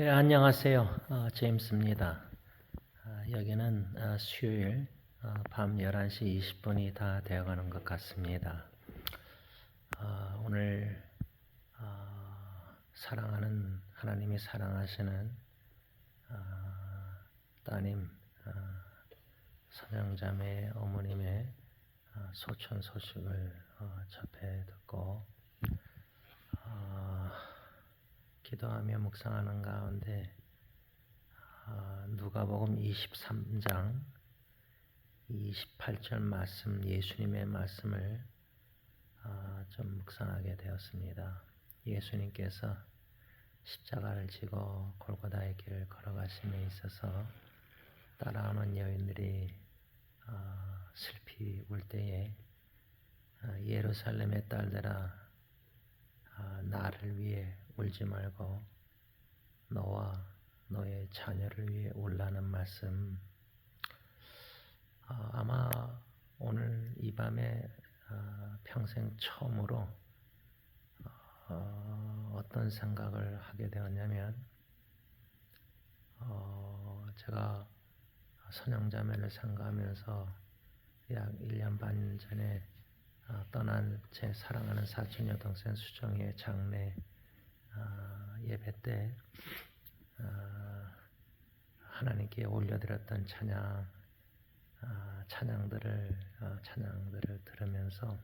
예, 안녕하세요. 어, 제임스입니다. 아, 여기는 어, 수요일 어, 밤 11시 20분이 다 되어가는 것 같습니다. 어, 오늘 어, 사랑하는 하나님이 사랑하시는 어, 따님 어, 선영자매 어머님의 어, 소천 소식을 어, 접해 듣고 어, 기도하며 묵상하는 가운데 아, 누가복음 23장 28절 말씀 예수님의 말씀을 아, 좀 묵상하게 되었습니다. 예수님께서 십자가를 지고 골고다의 길을 걸어가심에 있어서 따라오는 여인들이 아, 슬피 울 때에 아, 예루살렘의 딸들아 아, 나를 위해 울지 말고 너와 너의 자녀를 위해 울라는 말씀. 아, 아마 오늘 이 밤에 아, 평생 처음으로 어, 어떤 생각을 하게 되었냐면 어, 제가 선영자매를 생각하면서 약 1년 반 전에 어, 떠난 제 사랑하는 사촌 여동생 수정이의 장례 어, 예배 때 어, 하나님께 올려드렸던 찬양 어, 찬양들을 어, 찬양들을 들으면서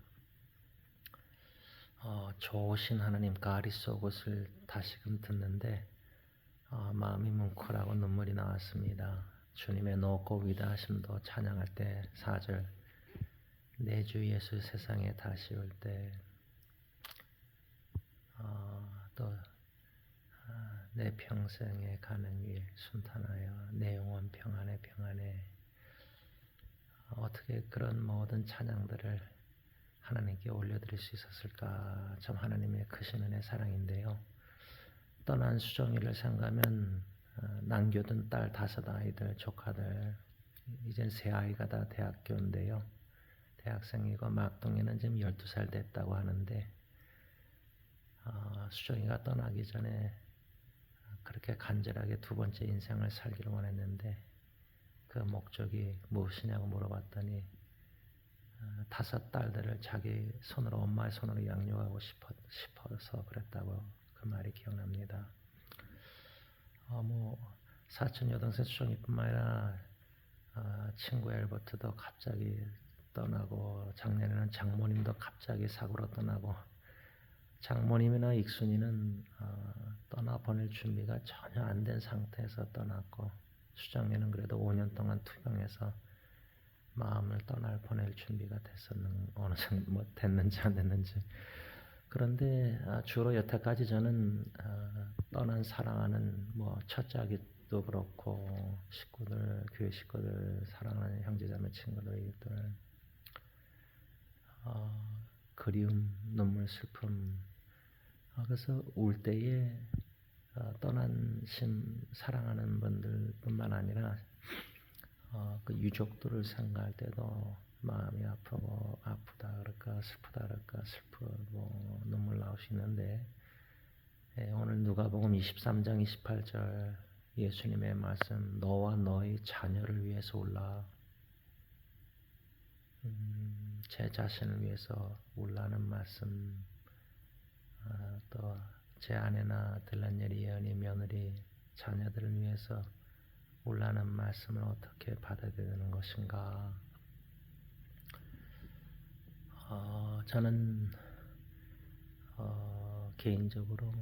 어, 좋으신 하나님 가리 속옷을 다시금 듣는데 어, 마음이 뭉클하고 눈물이 나왔습니다. 주님의 높고 위대하심도 찬양할 때 4절 내 주 예수 세상에 다시 올 때, 어, 또, 아, 내 평생에 가는 길 순탄하여 내 영혼 평안에 어, 어떻게 그런 모든 찬양들을 하나님께 올려드릴 수 있었을까? 참 하나님의 크신 은혜 사랑인데요. 떠난 수정이를 생각하면 어, 남겨둔 딸 다섯 아이들 조카들 이젠 세 아이가 다 대학교인데요. 대학생이고 막둥이는 지금 12살 됐다고 하는데 어, 수정이가 떠나기 전에 그렇게 간절하게 두 번째 인생을 살기를 원했는데 그 목적이 무엇이냐고 물어봤더니 어, 다섯 딸들을 자기 손으로 엄마의 손으로 양육하고 싶어, 싶어서 그랬다고 그 말이 기억납니다. 어, 뭐 사촌 여동생 수정이뿐만 아니라 어, 친구 엘버트도 갑자기 떠나고 작년에는 장모님도 갑자기 사고로 떠나고 장모님이나 익순이는 어, 떠나 보낼 준비가 전혀 안 된 상태에서 떠났고 수정이는 그래도 5년 동안 투병해서 마음을 떠날 보낼 준비가 됐었는 어느 정도 뭐 됐는지 안 됐는지. 그런데 아, 주로 여태까지 저는 아, 떠난 사랑하는 뭐 첫째 아기도 그렇고 식구들 교회 식구들 사랑하는 형제자매 친구들 어, 그리움 눈물 슬픔 어, 그래서 울 때에 어, 떠난 신 사랑하는 분들뿐만 아니라 어, 그 유족들을 생각할 때도 마음이 아프고 아프다 그럴까 슬프다 그럴까 슬프고 눈물 있는데 예, 오늘 누가복음 23장 28절 예수님의 말씀 너와 너의 자녀를 위해서 올라. 음, 제 자신을 위해서 올라는 말씀. 어, 또 제 아내나 들란예리 예언이 며느리 자녀들을 위해서 올라는 말씀을 어떻게 받아들이는 것인가? 어, 저는 어, 개인적으로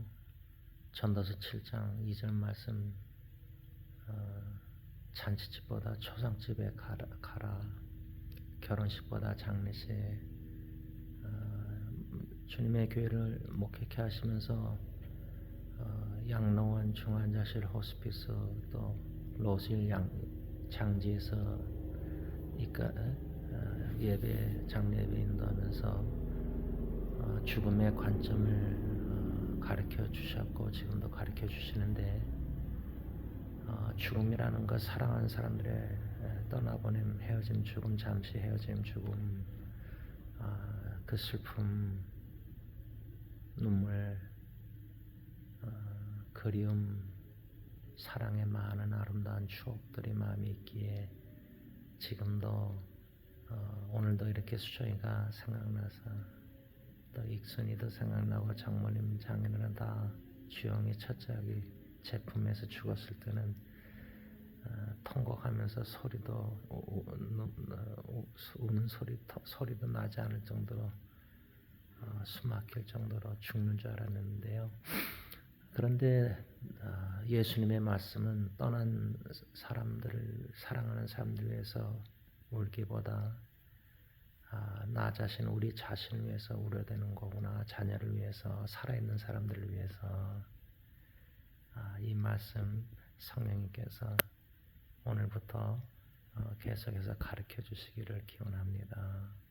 전도서 7장 2절 말씀 어, 잔치집보다 초상집에 가라, 가라 결혼식보다 장례식 어, 주님의 교회를 목회케 하시면서 어, 양로원 중환자실 호스피스 또 로실 양 장지에서 이까 어, 예배 장례배 인도하면서 어, 죽음의 관점을 어, 가르쳐 주셨고 지금도 가르쳐 주시는데 어, 죽음이라는 것 사랑하는 사람들의 에, 떠나보냄 헤어짐 죽음 잠시 헤어짐 죽음 아, 그 슬픔 눈물 어, 그리움 사랑의 많은 아름다운 추억들이 마음에 있기에 지금도 어, 오늘도 이렇게 수정이가 생각나서 또 익순이도 생각나고 장모님 장인어른 다 주영이 첫째 아기 제품에서 죽었을 때는 어, 통곡하면서 소리도 우, 우, 우, 우, 우는 소리 터- 소리도 나지 않을 정도로 어, 숨막힐 정도로 죽는 줄 알았는데요. 그런데 아, 예수님의 말씀은 떠난 사람들을 사랑하는 사람들 위해서 울기보다 아, 나 자신 우리 자신을 위해서 울어야 되는 거구나 자녀를 위해서 살아있는 사람들을 위해서 아, 이 말씀 성령님께서 오늘부터 어, 계속해서 가르쳐 주시기를 기원합니다.